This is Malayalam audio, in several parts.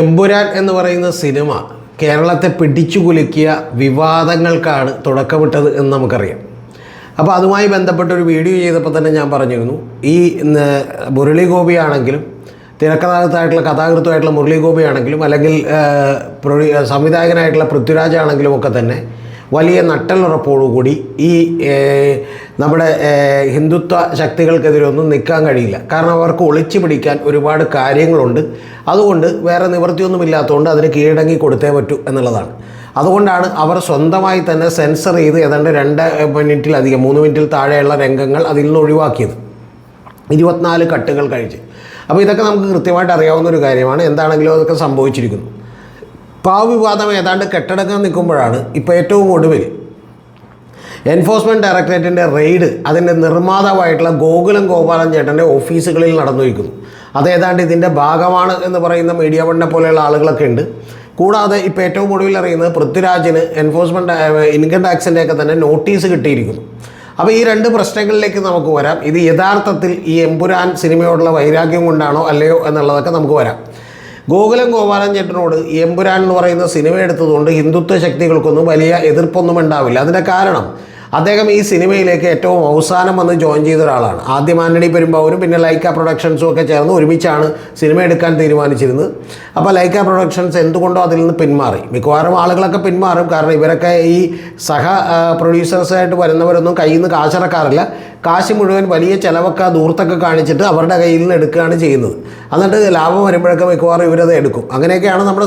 എമ്പുരാൻ എന്ന് പറയുന്ന സിനിമ കേരളത്തെ പിടിച്ചു കുലുക്കിയ വിവാദങ്ങൾക്കാണ് തുടക്കമിട്ടത് എന്ന് നമുക്കറിയാം. അപ്പോൾ അതുമായി ബന്ധപ്പെട്ട ഒരു വീഡിയോ ചെയ്തപ്പോൾ തന്നെ ഞാൻ പറഞ്ഞിരുന്നു ഈ മുരളി ഗോപി ആണെങ്കിലും തിരക്കഥാകൃത്തായിട്ടുള്ള കഥാകൃത്തുമായിട്ടുള്ള മുരളി ഗോപി ആണെങ്കിലും അല്ലെങ്കിൽ സംവിധായകനായിട്ടുള്ള പൃഥ്വിരാജ് ആണെങ്കിലും ഒക്കെ തന്നെ വലിയ നട്ടലുറപ്പോടുകൂടി ഈ നമ്മുടെ ഹിന്ദുത്വ ശക്തികൾക്കെതിരൊന്നും നിൽക്കാൻ കഴിയില്ല. കാരണം അവർക്ക് ഒളിച്ചു പിടിക്കാൻ ഒരുപാട് കാര്യങ്ങളുണ്ട്. അതുകൊണ്ട് വേറെ നിവൃത്തിയൊന്നുമില്ലാത്തതുകൊണ്ട് അതിന് കീഴടങ്ങി കൊടുത്തേ പറ്റൂ എന്നുള്ളതാണ്. അതുകൊണ്ടാണ് അവർ സ്വന്തമായി തന്നെ സെൻസർ ചെയ്ത് ഏതാണ്ട് രണ്ട് മിനിറ്റിലധികം മൂന്ന് മിനിറ്റിൽ താഴെയുള്ള രംഗങ്ങൾ അതിൽ നിന്ന് ഒഴിവാക്കിയത്. ഇരുപത്തിനാല് കട്ടുകൾ കഴിച്ച് അപ്പോൾ ഇതൊക്കെ നമുക്ക് കൃത്യമായിട്ട് അറിയാവുന്ന ഒരു കാര്യമാണ്. എന്താണെങ്കിലും അതൊക്കെ സംഭവിച്ചിരിക്കുന്നു. അപ്പോൾ ആ വിവാദം ഏതാണ്ട് കെട്ടടക്കാൻ നിൽക്കുമ്പോഴാണ് ഇപ്പോൾ ഏറ്റവും ഒടുവിൽ എൻഫോഴ്സ്മെന്റ് ഡയറക്ടറേറ്റിന്റെ റെയ്ഡ് അതിന്റെ നിർമ്മാതാവായിട്ടുള്ള ഗോകുലം ഗോപാലൻ ചേട്ടന്റെ ഓഫീസുകളിൽ നടന്നിരിക്കുന്നു വയ്ക്കുന്നു അതേതാണ്ട് ഇതിന്റെ ഭാഗമാണ് എന്ന് പറയുന്ന മീഡിയ വണ്ണിനെ പോലെയുള്ള ആളുകളൊക്കെ ഉണ്ട്. കൂടാതെ ഇപ്പോൾ ഏറ്റവും ഒടുവിൽ അറിയുന്നത് പൃഥ്വിരാജിന് എൻഫോഴ്സ്മെന്റ് ഇൻകം ടാക്സിന്റെ ഒക്കെ തന്നെ നോട്ടീസ് കിട്ടിയിരിക്കുന്നു. അപ്പോൾ ഈ രണ്ട് പ്രശ്നങ്ങളിലേക്ക് നമുക്ക് വരാം. ഇത് യഥാർത്ഥത്തിൽ ഈ എമ്പുരാൻ സിനിമയോടുള്ള വൈരാഗ്യം കൊണ്ടാണോ അല്ലയോ എന്നുള്ളതൊക്കെ നമുക്ക് വരാം. ഗോകുലം ഗോപാലൻ ചേട്ടനോട് എമ്പുരാൻ എന്ന് പറയുന്ന സിനിമ എടുത്തതുകൊണ്ട് ഹിന്ദുത്വ ശക്തികൾക്കൊന്നും വലിയ എതിർപ്പൊന്നും ഉണ്ടാവില്ല. അതിന്റെ കാരണം അദ്ദേഹം ഈ സിനിമയിലേക്ക് ഏറ്റവും അവസാനം വന്ന് ജോയിൻ ചെയ്ത ഒരാളാണ്. ആദ്യം ആന്റണി പെരുമ്പാവൂരും പിന്നെ ലൈക്ക പ്രൊഡക്ഷൻസും ഒക്കെ ചേർന്ന് ഒരുമിച്ചാണ് സിനിമ എടുക്കാൻ തീരുമാനിച്ചിരുന്നത്. അപ്പോൾ ലൈക്ക പ്രൊഡക്ഷൻസ് എന്തുകൊണ്ടോ അതിൽ നിന്ന് പിന്മാറി. മിക്കവാറും ആളുകളൊക്കെ പിന്മാറും. കാരണം ഇവരൊക്കെ ഈ സഹ പ്രൊഡ്യൂസേഴ്സായിട്ട് വരുന്നവരൊന്നും കയ്യിൽ നിന്ന് കാശിറക്കാറില്ല കാശ് മുഴുവൻ വലിയ ചിലവൊക്കെ ദൂർത്തൊക്കെ കാണിച്ചിട്ട് അവരുടെ കയ്യിൽ നിന്ന് എടുക്കുകയാണ് ചെയ്യുന്നത്. എന്നിട്ട് ലാഭം വരുമ്പോഴൊക്കെ മിക്കവാറും ഇവരത് എടുക്കും. അങ്ങനെയൊക്കെയാണ് നമ്മുടെ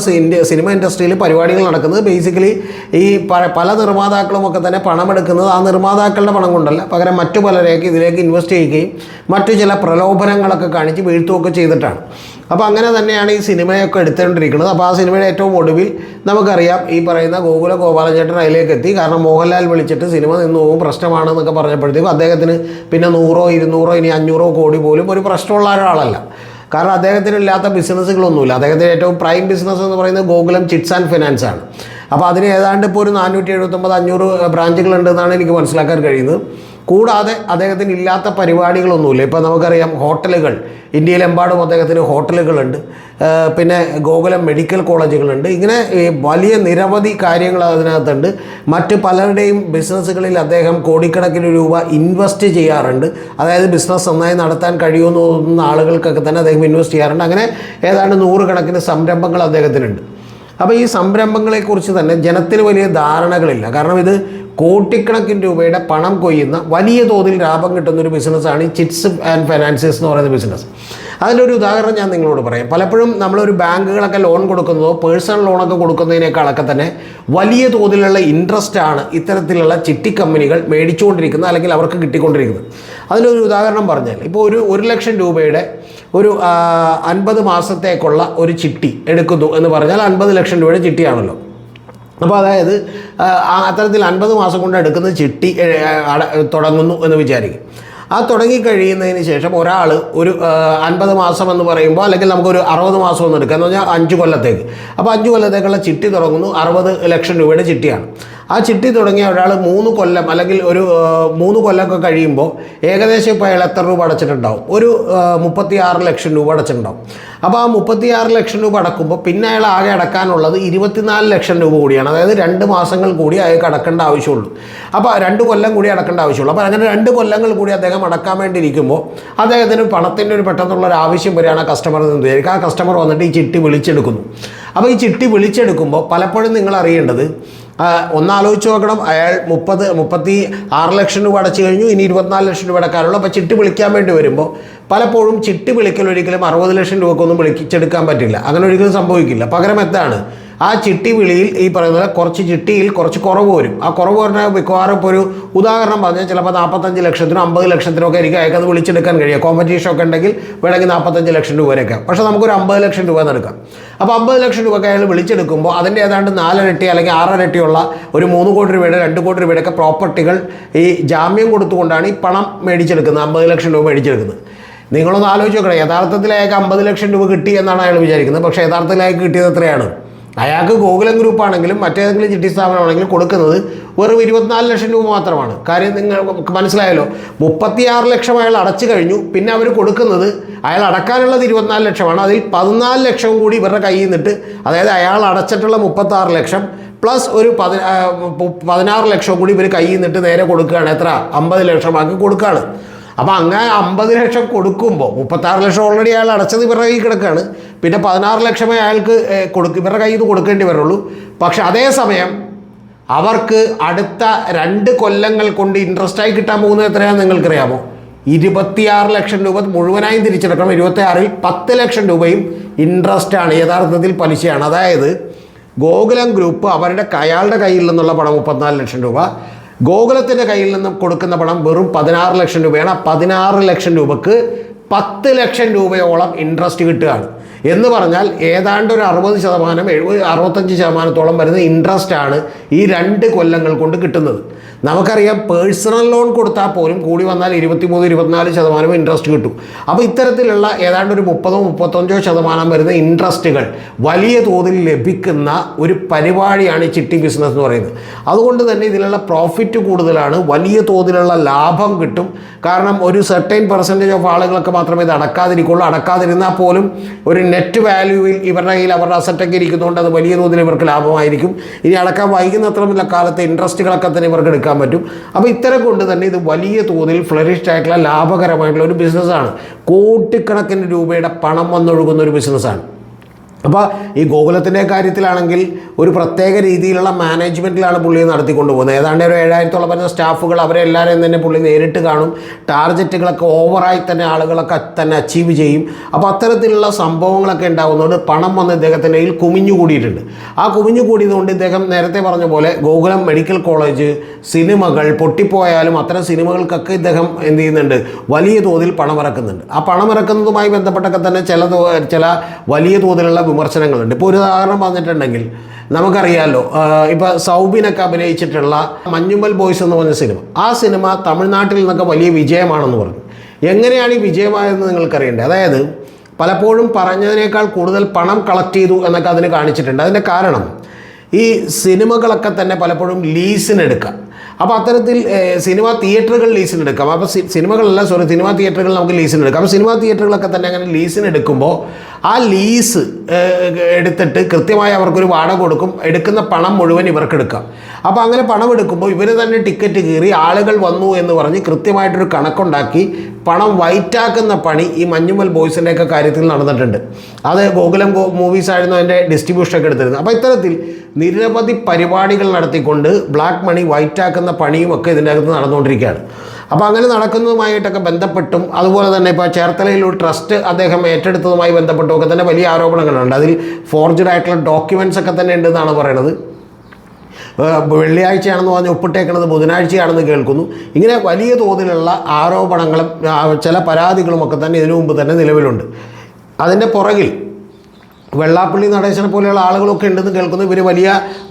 സിനിമ ഇൻഡസ്ട്രിയിൽ പരിപാടികൾ നടക്കുന്നത്. ബേസിക്കലി ഈ പല നിർമ്മാതാക്കളും ഒക്കെ തന്നെ പണമെടുക്കുന്നത് ആ നിർമ്മാതാക്കളുടെ പണം കൊണ്ടല്ല. പകരം മറ്റു പലരേക്ക് ഇതിലേക്ക് ഇൻവെസ്റ്റ് ചെയ്യുകയും മറ്റു ചില പ്രലോഭനങ്ങളൊക്കെ കാണിച്ച് വീഴ്ത്തുകയൊക്കെ ചെയ്തിട്ടാണ്. അപ്പോൾ അങ്ങനെ തന്നെയാണ് ഈ സിനിമയൊക്കെ എടുത്തുകൊണ്ടിരിക്കുന്നത്. അപ്പോൾ ആ സിനിമയുടെ ഏറ്റവും ഒടുവിൽ നമുക്കറിയാം ഈ പറയുന്ന ഗോകുല ഗോപാലചേട്ടൻ അതിലേക്ക് എത്തി. കാരണം മോഹൻലാൽ വിളിച്ചിട്ട് സിനിമ നിന്ന് പോകും പ്രശ്നമാണെന്നൊക്കെ പറഞ്ഞപ്പോഴത്തേക്കും അദ്ദേഹത്തിന് പിന്നെ നൂറോ ഇരുന്നൂറോ ഇനി അഞ്ഞൂറോ കോടി പോലും ഒരു പ്രശ്നമുള്ള ഒരാളല്ല. കാരണം അദ്ദേഹത്തിന് ഇല്ലാത്ത ബിസിനസ്സുകളൊന്നുമില്ല. അദ്ദേഹത്തിന്റെ ഏറ്റവും പ്രൈം ബിസിനസ് എന്ന് പറയുന്നത് ഗോകുലം ചിറ്റ്സ് ആൻഡ് ഫിനാൻസ് ആണ്. അപ്പോൾ അതിന് ഏതാണ്ട് ഇപ്പോൾ ഒരു നാനൂറ്റി എഴുപത്തൊമ്പത് അഞ്ഞൂറ് ബ്രാഞ്ചുകളുണ്ടെന്നാണ് എനിക്ക് മനസ്സിലാക്കാൻ കഴിയുന്നത്. കൂടാതെ അദ്ദേഹത്തിന് ഇല്ലാത്ത പരിപാടികളൊന്നുമില്ല. ഇപ്പോൾ നമുക്കറിയാം ഹോട്ടലുകൾ. ഇന്ത്യയിലെമ്പാടും അദ്ദേഹത്തിന് ഹോട്ടലുകളുണ്ട്. പിന്നെ ഗോകുലം മെഡിക്കൽ കോളേജുകളുണ്ട്. ഇങ്ങനെ വലിയ നിരവധി കാര്യങ്ങൾ അതിനകത്തുണ്ട്. മറ്റ് പലരുടെയും ബിസിനസ്സുകളിൽ അദ്ദേഹം കോടിക്കണക്കിന് രൂപ ഇൻവെസ്റ്റ് ചെയ്യാറുണ്ട്. അതായത് ബിസിനസ് നന്നായി നടത്താൻ കഴിയുമെന്ന് തോന്നുന്ന ആളുകൾക്കൊക്കെ തന്നെ അദ്ദേഹം ഇൻവെസ്റ്റ് ചെയ്യാറുണ്ട്. അങ്ങനെ ഏതാണ്ട് നൂറുകണക്കിന് സംരംഭങ്ങൾ അദ്ദേഹത്തിനുണ്ട്. അപ്പോൾ ഈ സംരംഭങ്ങളെക്കുറിച്ച് തന്നെ ജനത്തിന് വലിയ ധാരണകളില്ല. കാരണം ഇത് കോടിക്കണക്കിന് രൂപയുടെ പണം കൊയ്യുന്ന വലിയ തോതിൽ ലാഭം കിട്ടുന്ന ഒരു ബിസിനസ്സാണ് ഈ ചിറ്റ്സ് ആൻഡ് ഫൈനാൻസസ് എന്ന് പറയുന്ന ബിസിനസ് അതിന്റെ ഒരു ഉദാഹരണം ഞാൻ നിങ്ങളോട് പറയാം. പലപ്പോഴും നമ്മളൊരു ബാങ്കുകളൊക്കെ ലോൺ കൊടുക്കുന്നതോ പേഴ്സണൽ ലോണൊക്കെ കൊടുക്കുന്നതിനേക്കാളൊക്കെ തന്നെ വലിയ തോതിലുള്ള ഇൻട്രസ്റ്റാണ് ഇത്തരത്തിലുള്ള ചിട്ടി കമ്പനികൾ മേടിച്ചുകൊണ്ടിരിക്കുന്നത് അല്ലെങ്കിൽ അവർക്ക് കിട്ടിക്കൊണ്ടിരിക്കുന്നത്. അതിനൊരു ഉദാഹരണം പറഞ്ഞാൽ ഇപ്പോൾ ഒരു ഒരു ലക്ഷം രൂപയുടെ ഒരു അൻപത് മാസത്തേക്കുള്ള ഒരു ചിട്ടി എടുക്കുന്നു എന്ന് പറഞ്ഞാൽ അൻപത് ലക്ഷം രൂപയുടെ ചിട്ടിയാണല്ലോ. അപ്പോൾ അതായത് അത്തരത്തിൽ അൻപത് മാസം കൊണ്ട് എടുക്കുന്ന ചിട്ടി തുടങ്ങുന്നു എന്ന് വിചാരിക്കും. ആ തുടങ്ങി കഴിയുന്നതിന് ശേഷം ഒരാൾ ഒരു അൻപത് മാസം എന്ന് പറയുമ്പോൾ അല്ലെങ്കിൽ നമുക്കൊരു അറുപത് മാസം എന്ന് എടുക്കുക എന്ന് പറഞ്ഞാൽ അഞ്ച് കൊല്ലത്തേക്ക്. അപ്പോൾ അഞ്ച് കൊല്ലത്തേക്കുള്ള ചിട്ടി തുടങ്ങുന്നു. അറുപത് ലക്ഷം രൂപയുടെ ചിട്ടിയാണ്. ആ ചിട്ടി തുടങ്ങിയ ഒരാൾ മൂന്ന് കൊല്ലം അല്ലെങ്കിൽ ഒരു മൂന്ന് കൊല്ലമൊക്കെ കഴിയുമ്പോൾ ഏകദേശം ഇപ്പോൾ അയാൾ എത്ര രൂപ അടച്ചിട്ടുണ്ടാവും? ഒരു മുപ്പത്തി ആറ് ലക്ഷം രൂപ അടച്ചിട്ടുണ്ടാവും. അപ്പോൾ ആ മുപ്പത്തി ആറ് ലക്ഷം രൂപ അടക്കുമ്പോൾ പിന്നെ അയാൾ ആകെ അടക്കാനുള്ളത് ഇരുപത്തിനാല് ലക്ഷം രൂപ കൂടിയാണ്. അതായത് രണ്ട് മാസങ്ങൾ കൂടി അയാൾക്ക് അടക്കേണ്ട ആവശ്യമുള്ളൂ. അപ്പോൾ രണ്ട് കൊല്ലം കൂടി അടക്കേണ്ട ആവശ്യമുള്ളൂ. അപ്പോൾ അങ്ങനെ രണ്ട് കൊല്ലങ്ങൾ കൂടി അദ്ദേഹം അടക്കാൻ വേണ്ടി ഇരിക്കുമ്പോൾ അദ്ദേഹത്തിന് പണത്തിന്റെ ഒരു പെട്ടെന്നുള്ള ഒരു ആവശ്യം വരികയാണ് കസ്റ്റമർ എന്ന് വിചാരിക്കുക ആ കസ്റ്റമർ വന്നിട്ട് ഈ ചിട്ടി വിളിച്ചെടുക്കുന്നു. അപ്പോൾ ഈ ചിട്ടി വിളിച്ചെടുക്കുമ്പോൾ പലപ്പോഴും നിങ്ങൾ അറിയേണ്ടത് ഒന്നാലോചിച്ച് നോക്കണം. അയാൾ മുപ്പത് മുപ്പത്തി ആറ് ലക്ഷം രൂപ അടച്ചു കഴിഞ്ഞു. ഇനി ഇരുപത്തിനാല് ലക്ഷം രൂപ അടക്കാനുള്ളൂ അപ്പോൾ ചിട്ടി വിളിക്കാൻ വേണ്ടി വരുമ്പോൾ പലപ്പോഴും ചിട്ടി വിളിക്കൽ ഒരിക്കലും അറുപത് ലക്ഷം രൂപക്കൊന്നും വിളിച്ചെടുക്കാൻ പറ്റില്ല. അങ്ങനെ ഒരിക്കലും സംഭവിക്കില്ല. പകരം എന്താണ്? ആ ചിട്ടി വിളിയിൽ ഈ പറയുന്ന കുറച്ച് ചിട്ടിയിൽ കുറച്ച് കുറവ് വരും. ആ കുറവ് പറഞ്ഞാൽ മിക്കവാറും ഇപ്പോൾ ഒരു ഉദാഹരണം പറഞ്ഞാൽ ചിലപ്പോൾ നാൽപ്പത്തഞ്ച് ലക്ഷത്തിനും അമ്പത് ലക്ഷത്തിനും ഒക്കെ എനിക്ക് അയാൾക്ക് വിളിച്ചെടുക്കാൻ കഴിയുക. കോമ്പറ്റീഷൻ ഒക്കെ ഉണ്ടെങ്കിൽ വേണമെങ്കിൽ നാൽപ്പത്തഞ്ച് ലക്ഷം രൂപ വരെയൊക്കെ പക്ഷേ നമുക്കൊരു അമ്പത് ലക്ഷം രൂപ നടക്കാം അപ്പോൾ അമ്പത് ലക്ഷം രൂപ അയാൾ വിളിച്ചെടുക്കുമ്പോൾ അതിന്റെ ഏതാണ്ട് നാലരട്ടി അല്ലെങ്കിൽ ആറരട്ടിയുള്ള ഒരു മൂന്ന് കോടി രൂപയുടെ രണ്ട് കോടി രൂപയുടെയൊക്കെ പ്രോപ്പർട്ടികൾ ഈ ജാമ്യം കൊടുത്തുകൊണ്ടാണ് ഈ പണം മേടിച്ചെടുക്കുന്നത്. അമ്പത് ലക്ഷം രൂപ മേടിച്ചെടുക്കുന്നത്. നിങ്ങളൊന്ന് ആലോചിച്ച് നോക്കണം. യഥാർത്ഥത്തിൽ അയാൾക്ക് അമ്പത് ലക്ഷം രൂപ കിട്ടി എന്നാണ് അയാൾ വിചാരിക്കുന്നത്. പക്ഷേ യഥാർത്ഥത്തിൽ അയാൾക്ക് കിട്ടിയത് എത്രയാണ്? അയാൾക്ക് ഗോകുലം ഗ്രൂപ്പ് ആണെങ്കിലും മറ്റേതെങ്കിലും ചിട്ടി സ്ഥാപനമാണെങ്കിലും കൊടുക്കുന്നത് വെറും ഇരുപത്തിനാല് ലക്ഷം രൂപ മാത്രമാണ്. കാര്യം നിങ്ങൾ മനസ്സിലായല്ലോ. മുപ്പത്തിയാറ് ലക്ഷം അയാൾ അടച്ചു കഴിഞ്ഞു. പിന്നെ അവർ കൊടുക്കുന്നത് അയാൾ അടക്കാനുള്ളത് ഇരുപത്തിനാല് ലക്ഷമാണ്. അതിൽ പതിനാല് ലക്ഷം കൂടി ഇവരുടെ കയ്യിൽ നിന്നിട്ട് അതായത് അയാൾ അടച്ചിട്ടുള്ള മുപ്പത്താറ് ലക്ഷം പ്ലസ് ഒരു പതി പതിനാറ് ലക്ഷം കൂടി ഇവർ കയ്യിൽ നിന്നിട്ട് നേരെ കൊടുക്കുകയാണ്. എത്ര? അമ്പത് ലക്ഷമാക്കി കൊടുക്കുകയാണ്. അപ്പോൾ അങ്ങനെ അമ്പത് ലക്ഷം കൊടുക്കുമ്പോൾ മുപ്പത്താറ് ലക്ഷം ഓൾറെഡി അയാൾ അടച്ചത് ഇവരുടെ കയ്യിൽ കിടക്കുകയാണ് പിന്നെ പതിനാറ് ലക്ഷമേ അയാൾക്ക് കൊടുക്ക ഇവരുടെ കയ്യിൽ നിന്ന് കൊടുക്കേണ്ടി വരുള്ളൂ. പക്ഷെ അതേസമയം അവർക്ക് അടുത്ത രണ്ട് കൊല്ലങ്ങൾ കൊണ്ട് ഇൻട്രസ്റ്റായി കിട്ടാൻ പോകുന്നത് എത്രയാണെന്ന് നിങ്ങൾക്കറിയാമോ? ഇരുപത്തിയാറ് ലക്ഷം രൂപ മുഴുവനായും തിരിച്ചെടുക്കണം. ഇരുപത്തിയാറിൽ പത്ത് ലക്ഷം രൂപയും ഇൻട്രസ്റ്റ് ആണ് യഥാർത്ഥത്തിൽ പലിശയാണ്. അതായത് ഗോകുലം ഗ്രൂപ്പ് അവരുടെ അയാളുടെ കയ്യിൽ നിന്നുള്ള പണം മുപ്പത്തിനാല് ലക്ഷം രൂപ. ഗോകുലത്തിന്റെ കയ്യിൽ നിന്നും കൊടുക്കുന്ന പണം വെറും പതിനാറ് ലക്ഷം രൂപയാണ്. ആ പതിനാറ് ലക്ഷം രൂപക്ക് പത്ത് ലക്ഷം രൂപയോളം ഇൻട്രസ്റ്റ് കിട്ടുകയാണ്. എന്ന് പറഞ്ഞാൽ ഏതാണ്ട് ഒരു അറുപത് ശതമാനം എഴുപത് അറുപത്തഞ്ച് ശതമാനത്തോളം വരുന്ന ഇൻട്രസ്റ്റ് ആണ് ഈ രണ്ട് കൊല്ലങ്ങൾ കൊണ്ട് കിട്ടുന്നത്. നമുക്കറിയാം പേഴ്സണൽ ലോൺ കൊടുത്താൽ പോലും കൂടി വന്നാൽ ഇരുപത്തിമൂന്ന് ഇരുപത്തിനാല് ശതമാനം ഇൻട്രസ്റ്റ് കിട്ടും. അപ്പോൾ ഇത്തരത്തിലുള്ള ഏതാണ്ട് ഒരു മുപ്പതോ മുപ്പത്തഞ്ചോ ശതമാനം വരുന്ന ഇൻട്രസ്റ്റുകൾ വലിയ തോതിൽ ലഭിക്കുന്ന ഒരു പരിപാടിയാണ് ഈ ചിട്ടി ബിസിനസ് എന്ന് പറയുന്നത്. അതുകൊണ്ട് തന്നെ ഇതിലുള്ള പ്രോഫിറ്റ് കൂടുതലാണ് വലിയ തോതിലുള്ള ലാഭം കിട്ടും. കാരണം ഒരു സെർട്ടൈൻ പെർസെന്റേജ് ഓഫ് ആളുകളൊക്കെ മാത്രമേ ഇത് അടക്കാതിരിക്കുള്ളൂ. അടക്കാതിരുന്നാൽ പോലും ഒരു നെറ്റ് വാല്യൂവിൽ ഇവരുടെ കയ്യിൽ അവരുടെ അസറ്റൊക്കെ ഇരിക്കുന്നതുകൊണ്ട് അത് വലിയ തോതിൽ ഇവർക്ക് ലാഭമായിരിക്കും. ഇനി അടക്കാൻ വൈകുന്നത്ര കാലത്തെ ഇൻട്രസ്റ്റുകളൊക്കെ തന്നെ ഇവർക്ക് എടുക്കാൻ പറ്റും. അപ്പോൾ ഇത്തരം കൊണ്ട് തന്നെ ഇത് വലിയ തോതിൽ ഫ്ലറിഷ്ഡ് ആയിട്ടുള്ള ലാഭകരമായിട്ടുള്ള ഒരു ബിസിനസ്സാണ് കോടിക്കണക്കിന് രൂപയുടെ പണം വന്നൊഴുകുന്ന ഒരു ബിസിനസ്സാണ് അപ്പോൾ ഈ ഗോകുലത്തിന്റെ കാര്യത്തിലാണെങ്കിൽ ഒരു പ്രത്യേക രീതിയിലുള്ള മാനേജ്മെന്റിലാണ് പുള്ളി നടത്തിക്കൊണ്ട് പോകുന്നത് ഏതാണ്ട് ഒരു ഏഴായിരത്തോളം വരുന്ന സ്റ്റാഫുകൾ അവരെല്ലാവരെയും തന്നെ പുള്ളി നേരിട്ട് കാണും. ടാർഗറ്റുകളൊക്കെ ഓവറായി തന്നെ ആളുകളൊക്കെ തന്നെ അച്ചീവ് ചെയ്യും. അപ്പോൾ അത്തരത്തിലുള്ള സംഭവങ്ങളൊക്കെ ഉണ്ടാകുന്നതുകൊണ്ട് പണം വന്ന് ഇദ്ദേഹത്തിന്റെ കയ്യിൽ കുമിഞ്ഞു കൂടിയിട്ടുണ്ട്. ആ കുമിഞ്ഞു കൂടിയതുകൊണ്ട് ഇദ്ദേഹം നേരത്തെ പറഞ്ഞ പോലെ ഗോകുലം മെഡിക്കൽ കോളേജ് സിനിമകൾ പൊട്ടിപ്പോയാലും അത്തരം സിനിമകൾക്കൊക്കെ ഇദ്ദേഹം എന്ത് ചെയ്യുന്നുണ്ട്? വലിയ തോതിൽ പണമിറക്കുന്നുണ്ട്. ആ പണമിറക്കുന്നതുമായി ബന്ധപ്പെട്ടൊക്കെ തന്നെ ചില ചില വലിയ തോതിലുള്ള വിമർശനങ്ങളുണ്ട്. ഇപ്പോൾ ഒരു ഉദാഹരണം പറഞ്ഞിട്ടുണ്ടെങ്കിൽ നമുക്കറിയാമല്ലോ ഇപ്പോൾ സൗബിനൊക്കെ അഭിനയിച്ചിട്ടുള്ള മഞ്ഞുമ്മൽ ബോയ്സ് എന്ന് പറഞ്ഞ സിനിമ. ആ സിനിമ തമിഴ്നാട്ടിൽ നിന്നൊക്കെ വലിയ വിജയമാണെന്ന് പറഞ്ഞു. എങ്ങനെയാണ് ഈ വിജയമായതെന്ന് നിങ്ങൾക്കറിയേണ്ടത് അതായത് പലപ്പോഴും പറഞ്ഞതിനേക്കാൾ കൂടുതൽ പണം കളക്ട് ചെയ്തു എന്നൊക്കെ അതിന് കാണിച്ചിട്ടുണ്ട്. അതിന്റെ കാരണം ഈ സിനിമകളൊക്കെ തന്നെ പലപ്പോഴും ലീസിനെടുക്കാം അപ്പോൾ അത്തരത്തിൽ സിനിമ തിയേറ്ററുകൾ ലീസിനെടുക്കാം അപ്പോൾ സിനിമകളല്ല സോറി സിനിമ തിയേറ്ററുകൾ നമുക്ക് ലീസിനെടുക്കാം അപ്പോൾ സിനിമ തിയേറ്ററുകളൊക്കെ തന്നെ അങ്ങനെ ലീസിനെടുക്കുമ്പോൾ ആ ലീസ് എടുത്തിട്ട് കൃത്യമായി അവർക്കൊരു വാടക കൊടുക്കും. എടുക്കുന്ന പണം മുഴുവൻ ഇവർക്ക് എടുക്കാം അപ്പോൾ അങ്ങനെ പണം എടുക്കുമ്പോൾ ഇവർ തന്നെ ടിക്കറ്റ് കീറി ആളുകൾ വന്നു എന്ന് പറഞ്ഞ് കൃത്യമായിട്ടൊരു കണക്കുണ്ടാക്കി പണം വൈറ്റാക്കുന്ന പണി ഈ മഞ്ഞുമൽ ബോയ്സിന്റെയൊക്കെ കാര്യത്തിൽ നടന്നിട്ടുണ്ട്. അത് ഗോകുലം മൂവീസ് ആയിരുന്നു അതിന്റെ ഡിസ്ട്രിബ്യൂഷനൊക്കെ എടുത്തിരുന്നത്. അപ്പോൾ ഇത്തരത്തിൽ നിരവധി പരിപാടികൾ നടത്തിക്കൊണ്ട് ബ്ലാക്ക് മണി വൈറ്റാക്കുന്ന പണിയും ഒക്കെ ഇതിന്റെ അകത്ത് നടന്നുകൊണ്ടിരിക്കുകയാണ്. അപ്പോൾ അങ്ങനെ നടക്കുന്നതുമായിട്ടൊക്കെ ബന്ധപ്പെട്ടും അതുപോലെ തന്നെ ഇപ്പോൾ ചേർത്തലയിൽ ഒരു ട്രസ്റ്റ് അദ്ദേഹം ഏറ്റെടുത്തതുമായി ബന്ധപ്പെട്ടും ഒക്കെ തന്നെ വലിയ ആരോപണങ്ങളുണ്ട്. അതിൽ ഫോർജഡ് ആയിട്ടുള്ള ഡോക്യുമെന്റ്സ് ഒക്കെ തന്നെ ഉണ്ടെന്നാണ് പറയുന്നത് വെള്ളിയാഴ്ചയാണെന്ന് പറഞ്ഞ് ഒപ്പിട്ടേക്കണത് ബുധനാഴ്ചയാണെന്ന് കേൾക്കുന്നു. ഇങ്ങനെ വലിയ തോതിലുള്ള ആരോപണങ്ങളും ചില പരാതികളും ഒക്കെ തന്നെ ഇതിനു മുമ്പ് തന്നെ നിലവിലുണ്ട്. അതിന്റെ പുറകിൽ വെള്ളാപ്പള്ളി നടേശനെ പോലെയുള്ള ആളുകളൊക്കെ ഉണ്ടെന്ന് കേൾക്കുന്നു ഇവർ വലിയ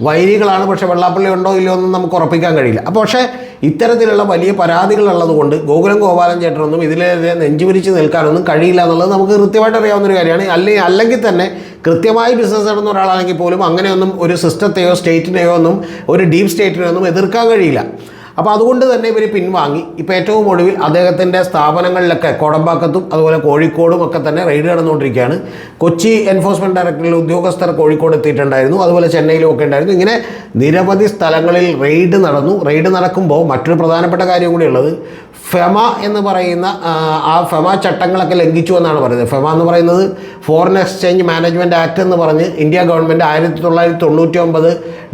വൈരികളാണ്. പക്ഷേ വെള്ളാപ്പള്ളി ഉണ്ടോ ഇല്ലയോ എന്ന് നമുക്ക് ഉറപ്പിക്കാൻ കഴിയില്ല. അപ്പോൾ പക്ഷേ ഇത്തരത്തിലുള്ള വലിയ പരാതികളുള്ളത് കൊണ്ട് ഗോകുലം ഗോപാലൻ ചേട്ടനൊന്നും ഇതിലെതിരെ നെഞ്ചുപിരിച്ച് നിൽക്കാനൊന്നും കഴിയില്ല എന്നുള്ളത് നമുക്ക് കൃത്യമായിട്ട് അറിയാവുന്ന ഒരു കാര്യമാണ്. അല്ലെങ്കിൽ അല്ലെങ്കിൽ തന്നെ കൃത്യമായി ബിസിനസ് നടന്ന ഒരാളാണെങ്കിൽ പോലും അങ്ങനെയൊന്നും ഒരു സിസ്റ്റത്തെയോ സ്റ്റേറ്റിനെയോ ഒന്നും ഒരു ഡീപ് സ്റ്റേറ്റിനെയോ ഒന്നും എതിർക്കാൻ കഴിയില്ല. അപ്പോൾ അതുകൊണ്ട് തന്നെ ഇവർ പിൻവാങ്ങി. ഇപ്പോൾ ഏറ്റവും ഒടുവിൽ അദ്ദേഹത്തിന്റെ സ്ഥാപനങ്ങളിലൊക്കെ കോടമ്പാക്കത്തും അതുപോലെ കോഴിക്കോടും ഒക്കെ തന്നെ റെയ്ഡ് നടന്നുകൊണ്ടിരിക്കുകയാണ്. കൊച്ചി എൻഫോഴ്സ്മെന്റ് ഡയറക്ടറിലെ ഉദ്യോഗസ്ഥർ കോഴിക്കോട് എത്തിയിട്ടുണ്ടായിരുന്നു. അതുപോലെ ചെന്നൈയിലും ഒക്കെ ഉണ്ടായിരുന്നു. ഇങ്ങനെ നിരവധി സ്ഥലങ്ങളിൽ റെയ്ഡ് നടന്നു. റെയ്ഡ് നടക്കുമ്പോൾ മറ്റൊരു പ്രധാനപ്പെട്ട കാര്യം കൂടി ഉള്ളത് ഫെമ എന്ന് പറയുന്ന ആ, ഫെമ ചട്ടങ്ങളൊക്കെ ലംഘിച്ചു എന്നാണ് പറയുന്നത്. ഫെമ എന്ന് പറയുന്നത് ഫോറിൻ എക്സ്ചേഞ്ച് മാനേജ്മെന്റ് ആക്ട് എന്ന് പറഞ്ഞ് ഇന്ത്യ ഗവൺമെന്റ് ആയിരത്തി തൊള്ളായിരത്തി തൊണ്ണൂറ്റി ഒമ്പത്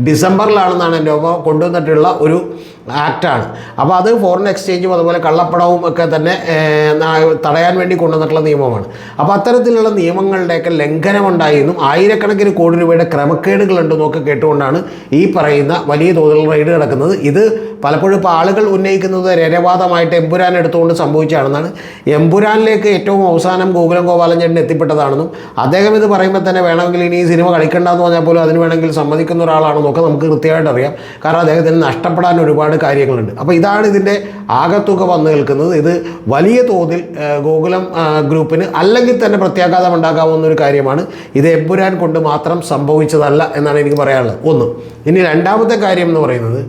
ഡിസംബറിലാണെന്നാണ് എന്റെ ഒപ്പം കൊണ്ടുവന്നിട്ടുള്ള ഒരു ആക്റ്റാണ്. അപ്പോൾ അത് ഫോറിൻ എക്സ്ചേഞ്ചും അതുപോലെ കള്ളപ്പണവും ഒക്കെ തന്നെ തടയാൻ വേണ്ടി കൊണ്ടുവന്നിട്ടുള്ള നിയമമാണ്. അപ്പോൾ അത്തരത്തിലുള്ള നിയമങ്ങളുടെയൊക്കെ ലംഘനമുണ്ടായെന്നും ആയിരക്കണക്കിന് കോടി രൂപയുടെ ക്രമക്കേടുകളുണ്ടെന്നൊക്കെ കേട്ടുകൊണ്ടാണ് ഈ പറയുന്ന വലിയ തോതിൽ റെയ്ഡ് നടക്കുന്നത്. ഇത് പലപ്പോഴും ഇപ്പോൾ ആളുകൾ ഉന്നയിക്കുന്നത് രരവാദമായിട്ട് എമ്പുരാൻ എടുത്തുകൊണ്ട് സംഭവിച്ചതാണെന്നാണ്. എമ്പുരാനിലേക്ക് ഏറ്റവും അവസാനം ഗോകുലം ഗോപാലൻ ചേട്ടൻ എത്തിപ്പെട്ടതാണെന്നും അദ്ദേഹം ഇത് പറയുമ്പോൾ തന്നെ വേണമെങ്കിൽ ഇനി ഈ സിനിമ കളിക്കണ്ടെന്ന് പറഞ്ഞാൽ പോലും അതിന് വേണമെങ്കിൽ സമ്മതിക്കുന്ന ഒരാളാണെന്നൊക്കെ നമുക്ക് കൃത്യമായിട്ട് അറിയാം. കാരണം അദ്ദേഹത്തിന് നഷ്ടപ്പെടാൻ ഒരുപാട് കാര്യങ്ങളുണ്ട്. അപ്പോൾ ഇതാണ് ഇതിന്റെ ആകത്തുക വന്നു നിൽക്കുന്നത്. ഇത് വലിയ തോതിൽ ഗോകുലം ഗ്രൂപ്പിന് അല്ലെങ്കിൽ തന്നെ പ്രത്യാഘാതം ഉണ്ടാക്കാവുന്ന ഒരു കാര്യമാണ്. ഇത് എമ്പുരാൻ കൊണ്ട് മാത്രം സംഭവിച്ചതല്ല എന്നാണ് എനിക്ക് പറയാനുള്ളത്. ഒന്ന് ഇനി രണ്ടാമത്തെ കാര്യം എന്ന് പറയുന്നത്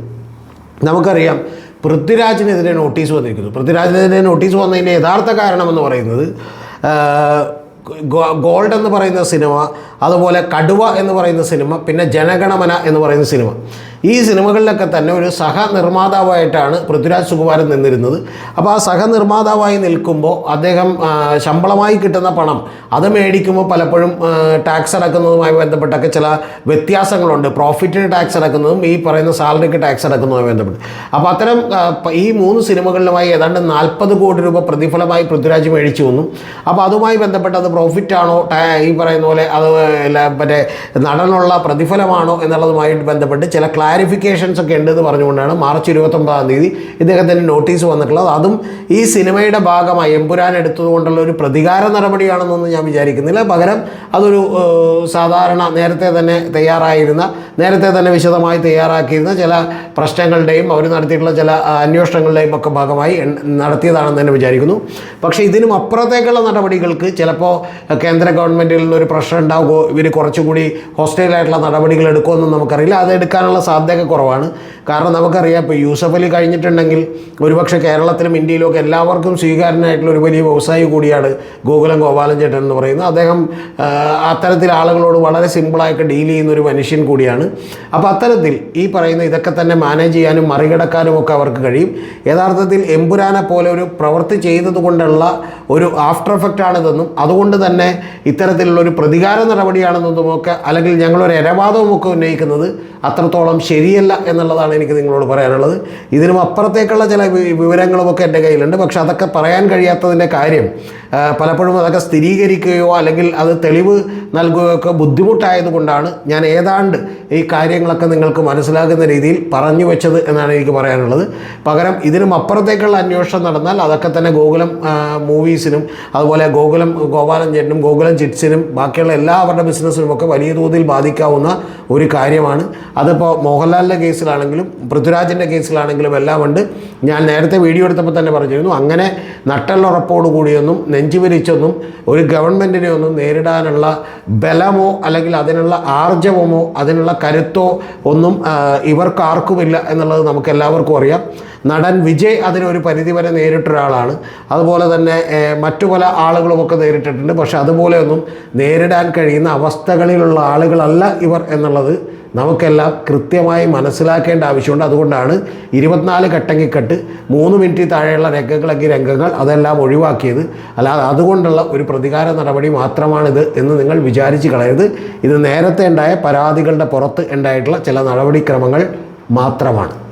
നമുക്കറിയാം പൃഥ്വിരാജിനെതിരെ നോട്ടീസ് വന്നിരിക്കുന്നു. പൃഥ്വിരാജിനെതിരെ നോട്ടീസ് വന്നതിന്റെ യഥാർത്ഥ കാരണമെന്ന് പറയുന്നത് ഗോൾഡ് എന്ന് പറയുന്ന സിനിമ അതുപോലെ കടുവ എന്ന് പറയുന്ന സിനിമ പിന്നെ ജനഗണമന എന്ന് പറയുന്ന സിനിമ. ഈ സിനിമകളിലൊക്കെ തന്നെ ഒരു സഹനിർമ്മാതാവായിട്ടാണ് പൃഥ്വിരാജ് സുകുമാരൻ നിന്നിരുന്നത്. അപ്പോൾ ആ സഹനിർമ്മാതാവായി നിൽക്കുമ്പോൾ അദ്ദേഹം ശമ്പളമായി കിട്ടുന്ന പണം അത് മേടിക്കുമ്പോൾ പലപ്പോഴും ടാക്സ് അടക്കുന്നതുമായി ബന്ധപ്പെട്ടൊക്കെ ചില വ്യത്യാസങ്ങളുണ്ട്. പ്രോഫിറ്റിന് ടാക്സ് അടക്കുന്നതും ഈ പറയുന്ന സാലറിക്ക് ടാക്സ് അടക്കുന്നതുമായി ബന്ധപ്പെട്ട്. അപ്പോൾ അത്തരം ഈ മൂന്ന് സിനിമകളിലുമായി ഏതാണ്ട് നാൽപ്പത് കോടി രൂപ പ്രതിഫലമായി പൃഥ്വിരാജ് മേടിച്ചു വന്നു. അപ്പോൾ അതുമായി ബന്ധപ്പെട്ട് അത് പ്രോഫിറ്റ് ആണോ ഈ പറയുന്ന പോലെ അത് മറ്റേ നടനുള്ള പ്രതിഫലമാണോ എന്നുള്ളതുമായിട്ട് ബന്ധപ്പെട്ട് ചില ക്ലാരിഫിക്കേഷൻസ് ഒക്കെ ഉണ്ടെന്ന് പറഞ്ഞുകൊണ്ടാണ് മാർച്ച് ഇരുപത്തൊമ്പതാം തീയതി ഇദ്ദേഹത്തിന്റെ നോട്ടീസ് വന്നിട്ടുള്ളത്. അതും ഈ സിനിമയുടെ ഭാഗമായി എമ്പുരാൻ എടുത്തതുകൊണ്ടുള്ള ഒരു പ്രതികാര നടപടിയാണെന്നൊന്നും ഞാൻ വിചാരിക്കുന്നില്ല. പകരം അതൊരു സാധാരണ നേരത്തെ തന്നെ തയ്യാറായിരുന്ന നേരത്തെ തന്നെ വിശദമായി തയ്യാറാക്കിയിരുന്ന ചില പ്രശ്നങ്ങളുടെയും അവർ നടത്തിയിട്ടുള്ള ചില അന്വേഷണങ്ങളുടെയും ഒക്കെ ഭാഗമായി നടത്തിയതാണെന്ന് തന്നെ വിചാരിക്കുന്നു. പക്ഷേ ഇതിനും അപ്പുറത്തേക്കുള്ള നടപടികൾക്ക് ചിലപ്പോൾ കേന്ദ്ര ഗവൺമെന്റിൽ നിന്നൊരു പ്രശ്നം ഉണ്ടാവുമോ ഇവർ കുറച്ചുകൂടി ഹോസ്റ്റൈലായിട്ടുള്ള നടപടികൾ എടുക്കുമെന്നും നമുക്കറിയില്ല. അത് എടുക്കാനുള്ള കുറവാണ്. കാരണം നമുക്കറിയാം ഇപ്പോൾ അലി കഴിഞ്ഞിട്ടുണ്ടെങ്കിൽ ഒരുപക്ഷെ കേരളത്തിലും ഇന്ത്യയിലും ഒക്കെ എല്ലാവർക്കും സ്വീകാരനായിട്ടുള്ള ഒരു വലിയ വ്യവസായി കൂടിയാണ് ഗോകുലം ഗോപാലൻ ചേട്ടൻ എന്ന് പറയുന്നത്. അദ്ദേഹം അത്തരത്തിൽ ആളുകളോട് വളരെ സിമ്പിളായിട്ട് ഡീൽ ചെയ്യുന്ന ഒരു മനുഷ്യൻ കൂടിയാണ്. അപ്പോൾ അത്തരത്തിൽ ഈ പറയുന്ന ഇതൊക്കെ തന്നെ മാനേജ് ചെയ്യാനും മറികടക്കാനും ഒക്കെ അവർക്ക് കഴിയും. യഥാർത്ഥത്തിൽ എമ്പുരാനെ പോലെ ഒരു പ്രവൃത്തി ചെയ്തതുകൊണ്ടുള്ള ഒരു ആഫ്റ്റർ എഫക്റ്റ് ആണിതെന്നും അതുകൊണ്ട് തന്നെ ഇത്തരത്തിലുള്ള ഒരു പ്രതികാര നടപടിയാണെന്നതും ഒക്കെ അല്ലെങ്കിൽ ഞങ്ങളൊരു ഇരവാദവും ഒക്കെ ഉന്നയിക്കുന്നത് അത്രത്തോളം ശരിയല്ല എന്നുള്ളതാണ് എനിക്ക് നിങ്ങളോട് പറയാനുള്ളത്. ഇതിനും അപ്പുറത്തേക്കുള്ള ചില വിവരങ്ങളുമൊക്കെ എന്റെ കയ്യിലുണ്ട്. പക്ഷെ അതൊക്കെ പറയാൻ കഴിയാത്തതിന്റെ കാര്യം പലപ്പോഴും അതൊക്കെ സ്ഥിരീകരിക്കുകയോ അല്ലെങ്കിൽ അത് തെളിവ് നൽകുകയോ ഒക്കെ ബുദ്ധിമുട്ടായതുകൊണ്ടാണ് ഞാൻ ഏതാണ്ട് ഈ കാര്യങ്ങളൊക്കെ നിങ്ങൾക്ക് മനസ്സിലാകുന്ന രീതിയിൽ പറഞ്ഞു വെച്ചത് എന്നാണ് എനിക്ക് പറയാനുള്ളത്. പകരം ഇതിനും അപ്പുറത്തേക്കുള്ള അന്വേഷണം നടന്നാൽ അതൊക്കെ തന്നെ ഗോകുലം മൂവീസിനും അതുപോലെ ഗോകുലം ഗോപാലൻ ചേട്ടനും ഗോകുലം ചിറ്റ്സിനും ബാക്കിയുള്ള എല്ലാവരുടെ ബിസിനസ്സിനും ഒക്കെ വലിയ തോതിൽ ബാധിക്കാവുന്ന ഒരു കാര്യമാണ്. അതിപ്പോൾ മോഹൻലാലിന്റെ കേസിലാണെങ്കിലും പൃഥ്വിരാജിന്റെ കേസിലാണെങ്കിലും എല്ലാം ഉണ്ട്. ഞാൻ നേരത്തെ വീഡിയോ എടുത്തപ്പോൾ തന്നെ പറഞ്ഞിരുന്നു അങ്ങനെ നട്ടലുറപ്പോടു കൂടിയൊന്നും നെഞ്ചുവിരിച്ചൊന്നും ഒരു ഗവൺമെന്റിനെ ഒന്നും നേരിടാനുള്ള ബലമോ അല്ലെങ്കിൽ അതിനുള്ള ആർജവമോ അതിനുള്ള കരുത്തോ ഒന്നും ഇവർക്കാർക്കുമില്ല എന്നുള്ളത് നമുക്ക് എല്ലാവർക്കും അറിയാം. നടൻ വിജയ് അതിനൊരു പരിധിവരെ നേരിട്ടൊരാളാണ് അതുപോലെ തന്നെ മറ്റു പല ആളുകളുമൊക്കെ നേരിട്ടിട്ടുണ്ട്. പക്ഷെ അതുപോലെയൊന്നും നേരിടാൻ കഴിയുന്ന അവസ്ഥകളിലുള്ള ആളുകളല്ല ഇവർ എന്നുള്ളത് നമുക്കെല്ലാം കൃത്യമായി മനസ്സിലാക്കേണ്ട ആവശ്യമുണ്ട്. അതുകൊണ്ടാണ് ഇരുപത്തിനാല് ഘട്ടങ്ങിക്കെട്ട് മൂന്ന് മിനിറ്റ് താഴെയുള്ള രംഗങ്ങളെങ്കിൽ രംഗങ്ങൾ അതെല്ലാം ഒഴിവാക്കിയത്. അല്ലാതെ അതുകൊണ്ടുള്ള ഒരു പ്രതികാര നടപടി മാത്രമാണിത് എന്ന് നിങ്ങൾ വിചാരിച്ച് കളയരുത്. ഇത് നേരത്തെ ഉണ്ടായ പരാതികളുടെ പുറത്ത് ഉണ്ടായിട്ടുള്ള ചില നടപടിക്രമങ്ങൾ മാത്രമാണ്.